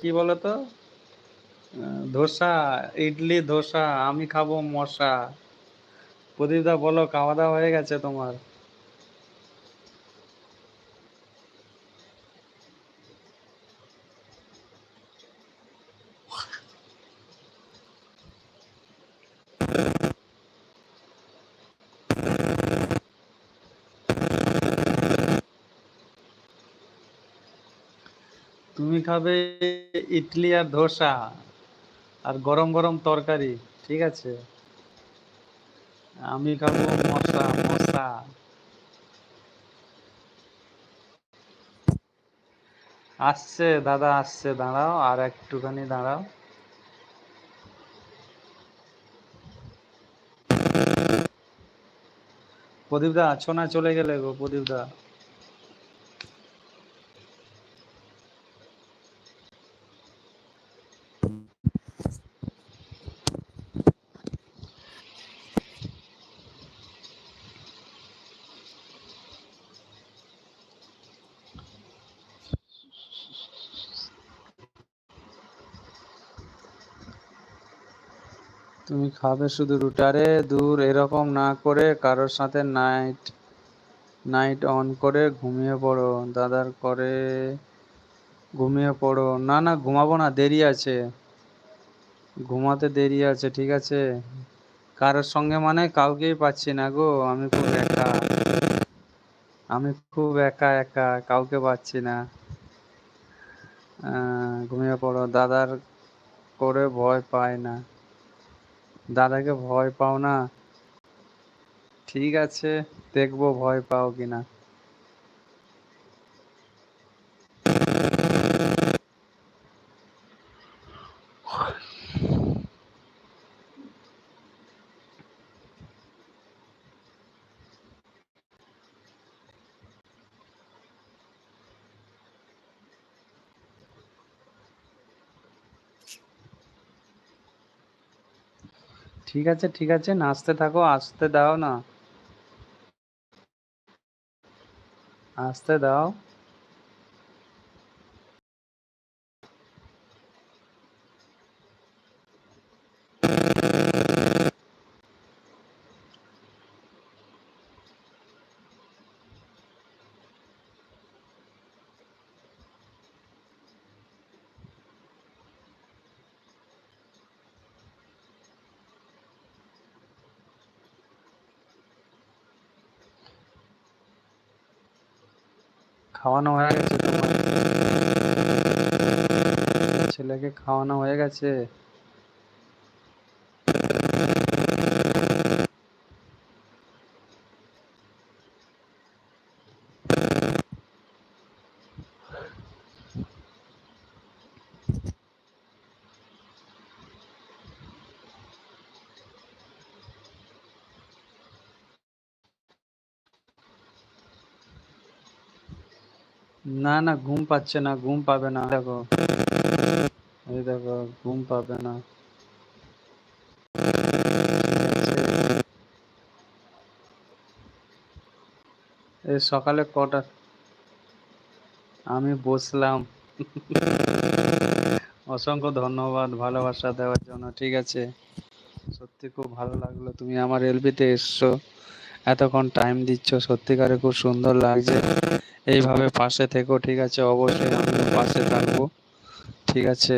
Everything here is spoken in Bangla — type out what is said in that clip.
কি বলতো? ধোসা, ইডলি, ধোসা, আমি খাব মশা। প্রদীপদা, বলো, খাওয়া দাওয়া হয়ে গেছে তোমার? তুমি খাবে ইডলি আর ধোসা আর গরম গরম তরকারি, ঠিক আছে? আমি খাব মশা মশা আসছে, দাদা আসছে, দাঁড়াও, আর একটুখানি দাঁড়াও। প্রদীপদা আছো না চলে গেলে গো, প্রদীপদা। তুমি খাবে শুধু রুটারে দূর, এরকম না করে কারোর সাথে নাইট নাইট অন করে ঘুমিয়ে পড়ো। দাদার করে ঘুমিয়ে পড়ো। না না, ঘুমাবো না, দেরি আছে। ঘুমাতে দেরি আছে, ঠিক আছে? কারোর সঙ্গে মানে কাউকেই পাচ্ছি না গো, আমি খুব একা। আমি খুব একা একা, কাউকে পাচ্ছি না। ঘুমিয়ে পড়ো। দাদার করে ভয় পায় না। দাদাকে ভয় পাও না। ঠিক আছে দেখব ভয় পাও কিনা। ঠিক আছে ঠিক আছে নাচতে থাকো আসতে দাও না। আসতে দাও। খাওয়ানো হয়ে গেছে তোমার? ছেলেকে খাওয়ানো হয়ে গেছে? না না, ঘুম পাচ্ছে না, ঘুম পাবে না। দেখো। এই দেখো, ঘুম পাবে না। এই সকালে কটা? আমি বসলাম। অসংখ্য ধন্যবাদ ভালোবাসা দেওয়ার জন্য, ঠিক আছে? সত্যি খুব ভালো লাগল, তুমি আমার এলবিতে এসছো। এতক্ষণ টাইম দিচ্ছ, সত্যিকারে খুব সুন্দর লাগছে। এইভাবে পাশে থেকো ঠিক আছে? অবশ্যই আমি পাশে থাকব। ঠিক আছে?